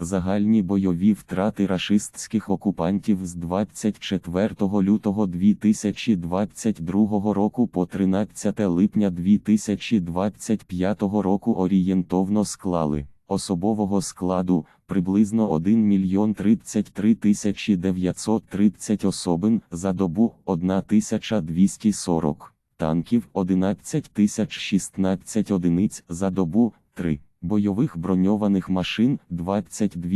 Загальні бойові втрати рашистських окупантів з 24 лютого 2022 року по 13 липня 2025 року орієнтовно склали особового складу приблизно 1 мільйон 33 тисячі 930 особин за добу 1240 танків 11 тисяч 16 одиниць за добу 3. Бойових броньованих машин 22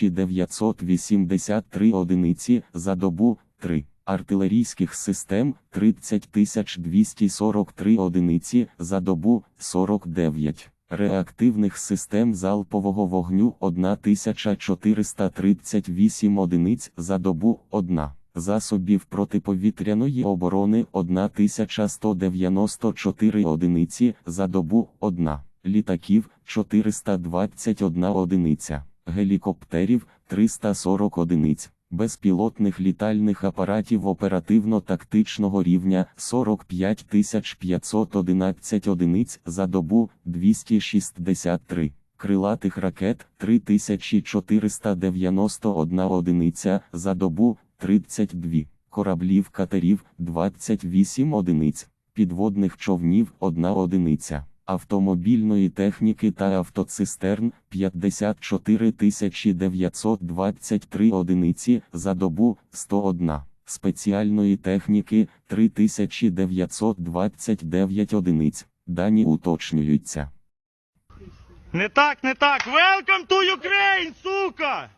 983 одиниці за добу 3. Артилерійських систем 30 243 одиниці за добу 49. Реактивних систем залпового вогню 1438 одиниць за добу 1. Засобів протиповітряної оборони 1194 одиниці за добу 1. Літаків 421 одиниця, гелікоптерів 340 одиниць, безпілотних літальних апаратів оперативно-тактичного рівня 45 511 одиниць за добу 263. Крилатих ракет 3491 одиниця за добу 32, кораблів катерів 28 одиниць, підводних човнів 1 одиниця, автомобільної техніки та автоцистерн 54 923 одиниці за добу 101, спеціальної техніки 3929 одиниць, дані уточнюються. Не так, не так. Welcome to Ukraine, сука!